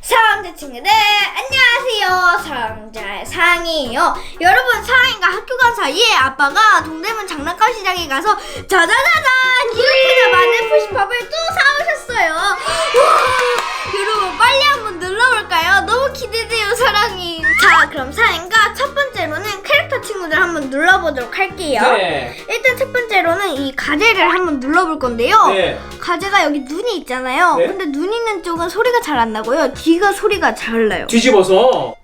사랑자 친구들 안녕하세요. 사랑자의 사랑이에요. 여러분 사랑이가 학교 간 사이에 아빠가 동대문 장난감 시장에 가서 짜자자잔 이렇게나 많은 푸시팝을 또 사오셨어요. 와, 여러분 빨리 한번 눌러볼까요? 너무 기대돼요 사랑이. 자 그럼 사 친구들 한번 눌러보도록 할게요 네. 일단 첫 번째로는 이 가제를 한번 눌러볼 건데요 네. 가제가 여기 눈이 있잖아요. 네. 근데 눈 있는 쪽은 소리가 잘 안 나고요. 뒤가 소리가 잘 나요. 뒤집어서.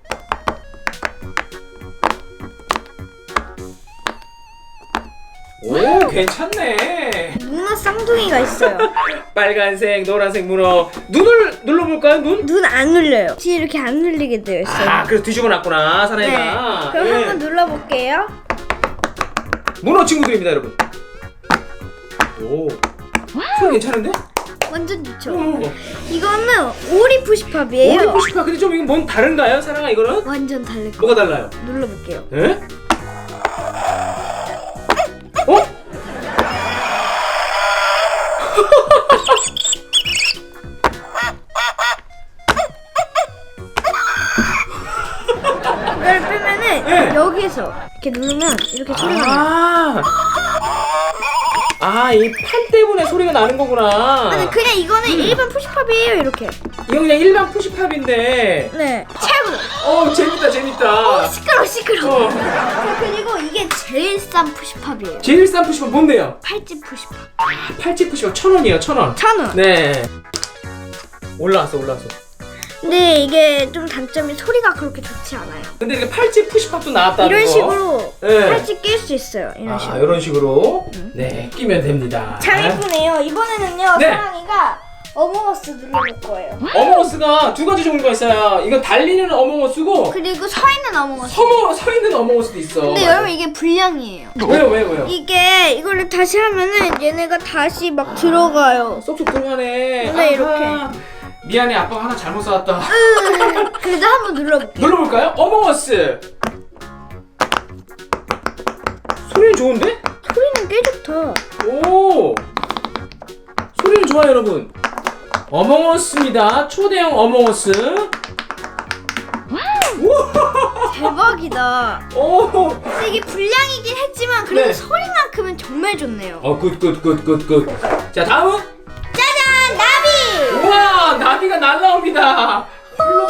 오, 괜찮네. 쌍둥이가 있어요. 빨간색, 노란색 문어. 눈을 눌러볼까요, 눈? 눈 안 눌려요. 뒤 이렇게 안 눌리게 되어 있어요. 아, 그래서 뒤집어 놨구나, 네. 사나이가. 그럼 예. 한번 눌러볼게요. 문어 친구들입니다, 여러분. 오. 소리 괜찮은데? 완전 좋죠. 오. 이거는 오리 푸시팝이에요. 오리 푸시파 근데 좀 이건 뭔 다른가요, 사랑아 이거는? 완전 다를 거. 뭐가 달라요? 눌러볼게요. 예? 네. 여기에서 이렇게 누르면 이렇게 소리가 나요. 아. 아, 이 판 때문에 소리가 나는 거구나. 아니 그냥 이거는 일반 푸시팝이에요. 이렇게. 이거 그냥 일반 푸시팝인데. 네. 최고. 어, 재밌다, 재밌다. 시끄러 시끄러. 어. 자, 그리고 이게 제일 싼 푸시팝이에요. 제일 싼 푸시팝 뭔데요? 팔찌 푸시팝. 아, 팔찌 푸시팝 천 원이에요, 천 원. 천 원. 네. 올라왔어, 올라왔어. 근데 이게 좀 단점이 소리가 그렇게 좋지 않아요. 근데 이렇게 팔찌 푸시팝도 나왔다는 이런 거. 식으로 네. 팔찌 낄 수 있어요. 이런 아, 식으로. 이런 식으로. 네, 끼면 됩니다. 잘 예쁘네요. 이번에는요, 네. 사랑이가 어몽어스 누르볼 거예요. 어몽어스가 두 가지 종류가 있어요. 이건 달리는 어몽어스고 그리고 서 있는 어몽어스. 서머 서 있는 어몽어스도 있어. 근데 여러분 이게 불량이에요. 왜요, 왜요, 왜요? 이게 이거를 다시 하면은 얘네가 다시 막 들어가요. 쏙쏙 들어가네. 네, 이렇게. 미안해, 아빠가 하나 잘못 사왔다. 으, 그래도 한번 눌러볼게요. 눌러볼까요? 어몽어스. 소리 좋은데? 소리는 꽤 좋다. 오. 소리는 좋아요, 여러분. 어몽어스입니다. 초대형 어몽어스. 대박이다. 오. 근데 이게 불량이긴 했지만 그래도 네. 소리만큼은 정말 좋네요. 어, 굿, 굿, 굿, 굿, 굿. 자, 다음은 나비가 날라옵니다.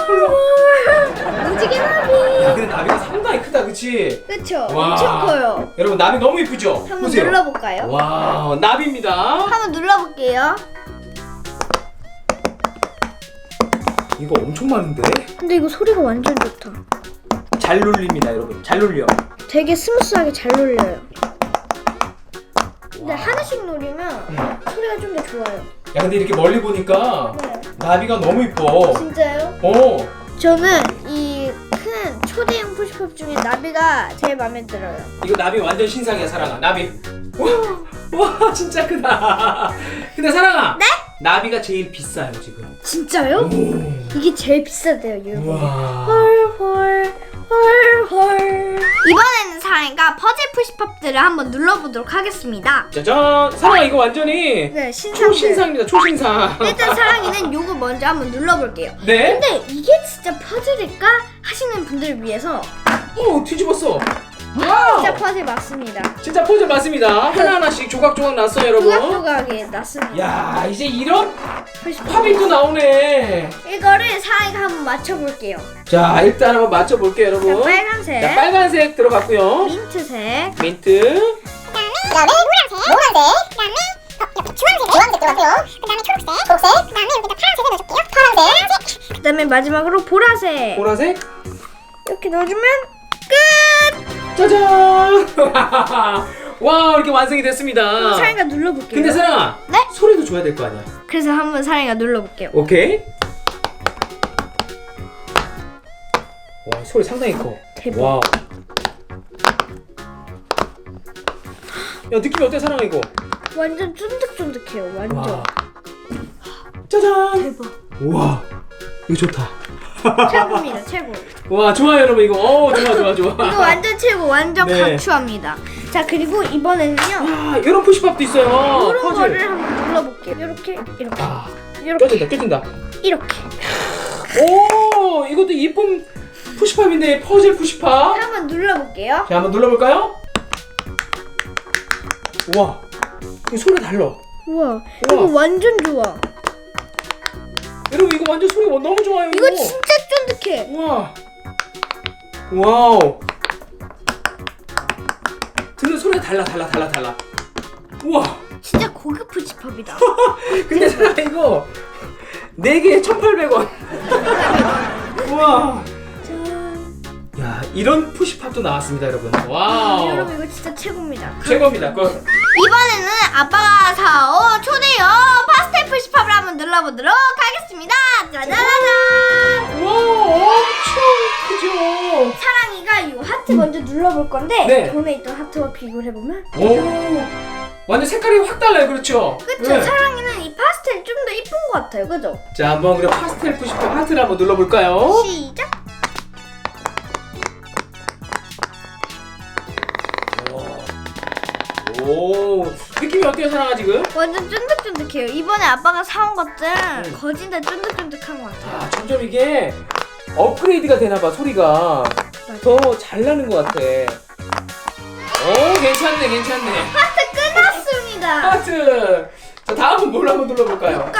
훌러. 무지개 야, 나비! 근데 나비가 상당히 크다, 그치? 그쵸? 와. 엄청 커요. 여러분, 나비 너무 이쁘죠? 한번 보세요. 눌러볼까요? 와, 나비입니다. 한번 눌러볼게요. 이거 엄청 많은데? 근데 이거 소리가 완전 좋다. 잘 눌립니다, 여러분. 잘 눌려. 되게 스무스하게 잘 눌려요. 근데 와. 하나씩 누르면 음. 소리가 좀 더 좋아요. 야, 근데 이렇게 멀리 보니까 네. 나비가 너무 이뻐. 진짜요? 어. 저는 이 큰 초대형 푸시팝 중에 나비가 제일 마음에 들어요. 이거 나비 완전 신상이야, 사랑아. 나비. 와, 와, 진짜 크다. 근데 사랑아. 네? 나비가 제일 비싸요, 지금. 진짜요? 오. 이게 제일 비싸대요, 여러분. 헐헐 헐 헐 이번에는 사랑이가 퍼즐 푸시팝들을 한번 눌러보도록 하겠습니다 짜잔! 사랑아, 이거 완전히 네 신상들 초신상입니다, 초신상. 일단 사랑이는 요거 먼저 한번 눌러볼게요 네? 근데 이게 진짜 퍼즐일까? 하시는 분들을 위해서 오, 뒤집었어. 진짜 퍼즐 맞습니다 진짜 포즈 맞습니다. 하나하나씩 조각조각 났어요, 여러분. 조각조각에 났습니다 야, 이제 이런 팝이 또 나오네. 이거를 사랑이가 한번 맞춰볼게요 자, 일단 한번 맞춰볼게요, 자, 여러분. 빨간색 자, 빨간색 들어갔고요. 민트색 민트. 그다음에 노란색, 노란색, 그다음에 어, 주황색, 주황색 들어갔고요. 그다음에 초록색, 초록색, 그다음에 여기다 파란색을 넣어줄게요. 파란색, 그 다음에 마지막으로 보라색 보라색. 이렇게 넣어주면 끝! 짜잔! 와, 이렇게 완성이 됐습니다. 사랑이가 눌러볼게요 근데 사랑아. 네? 소리도 줘야 될 거 아니야. 그래서 한번 사랑이가 눌러볼게요. 오케이. 와, 소리 상당히 커. 대박. 와. 야, 느낌이 어때, 사랑아, 이거? 완전 쫀득쫀득해요. 완전. 와. 짜잔! 대박. 우와. 이거 좋다. 최고입니다. 최고. 와, 좋아요, 여러분. 이거. 어, 좋아, 좋아, 좋아. 이거 완전 최고. 완전 네. 강추합니다. 자 그리고 이번에는요 아, 이런 푸시팝도 있어요. 이런 퍼즐. 거를 한번 눌러볼게요. 이렇게 이렇게 아, 이렇게 껴진다, 껴진다. 이렇게 오, 이것도 이쁜 푸시팝인데 퍼즐 푸시팝. 한번 눌러볼게요. 자, 한번 눌러볼까요? 우와, 이 소리 달라. 우와 이거 완전 좋아. 여러분 이거 완전 소리가 너무 좋아요. 이거 진짜 쫀득해. 우와, 와우. 듣는 소리가 달라, 달라, 달라, 달라. 우와. 진짜 고급 푸시팝이다. 근데 사라 이거 4개에 1,800원. 우와. 짠. 야, 이런 푸시팝도 나왔습니다, 여러분. 아, 와우. 여러분 이거 진짜 최고입니다. 최고입니다. 그 이번에는 아빠가 사온 초대형 파스텔 푸시팝을 한번 눌러보도록 하겠습니다. 짜자자잔. 와, 엄청 크죠. 사랑이가 이 하트 먼저 눌러볼 건데 네. 전에 있던 하트와 비교를 해보면 오. 완전 색깔이 확 달라요. 그렇죠? 그쵸? 네. 사랑이는 이 파스텔이 좀더 이쁜 것 같아요. 그죠? 자, 한번 그럼 파스텔 푸시팝 하트를 한번 눌러 볼까요? 시작! 어때요, 사랑아 지금? 완전 쫀득쫀득해요. 이번에 아빠가 사온 것들 음. 거진 다 쫀득쫀득한 것 같아요. 아, 점점 이게 업그레이드가 되나 봐, 소리가. 더 잘 나는 것 같아. 오, 괜찮네, 괜찮네. 하트 끝났습니다. 하트. 자, 다음은 뭘 한번 눌러볼까요?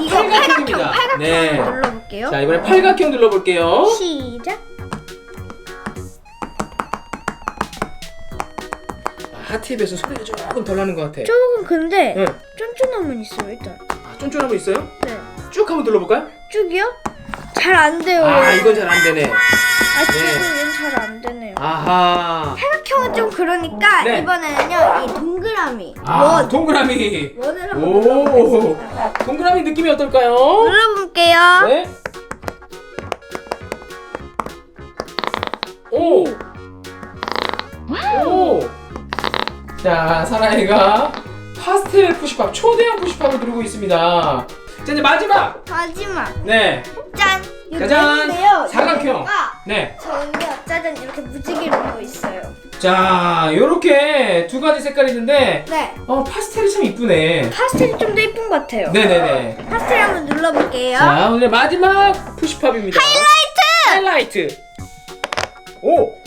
이거 팔각형입니다. 팔각형, 팔각형 네. 눌러볼게요. 자, 이번에 팔각형 눌러볼게요. 시작! 비해서 소리가 조금 덜 나는 것 같아. 조금 근데 응. 쫀쫀함은 있어요 일단. 아, 쫀쫀한 거 있어요? 네. 쭉 한번 눌러볼까요? 쭉이요? 잘 안 돼요. 아, 이건 잘 안 되네. 아, 지금 얘는 잘 안 되네요. 아하. 팔각형은 좀 그러니까 네. 이번에는요 이 동그라미 아, 원 동그라미. 원을 한번 오. 눌러보겠습니다. 동그라미 느낌이 어떨까요? 눌러볼게요. 네. 오. 오. 자, 사라이가 파스텔 푸시팝, 초대형 푸시팝을 누르고 있습니다. 자, 이제 마지막. 마지막 네. 짠. 짜잔! 사각형. 네모가 네. 저는요 짜잔 이렇게 무지개로 되어 있어요. 자, 요렇게 두 가지 색깔이 있는데, 네. 어, 파스텔이 참 이쁘네. 파스텔이 좀더 이쁜 것 같아요. 네네네. 파스텔 한번 눌러볼게요. 자, 오늘 마지막 푸시팝입니다. 하이라이트! 하이라이트! 오! 오!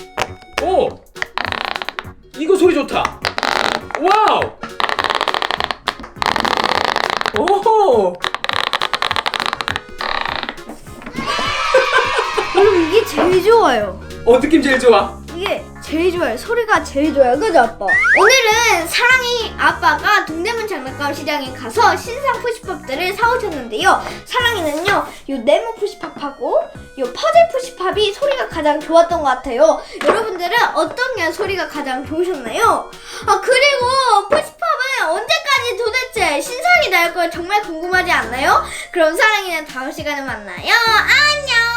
제일 좋아요. 어, 느낌 제일 좋아. 이게 제일 좋아요. 소리가 제일 좋아요. 그죠, 아빠? 오늘은 사랑이 아빠가 동대문 장난감 시장에 가서 신상 푸시팝들을 사오셨는데요. 사랑이는요, 요 네모 푸시팝하고 요 퍼즐 푸시팝이 소리가 가장 좋았던 것 같아요. 여러분들은 어떤 게 소리가 가장 좋으셨나요? 아, 그리고 푸시팝은 언제까지 도대체 신상이 나올 걸 정말 궁금하지 않나요? 그럼 사랑이는 다음 시간에 만나요. 안녕!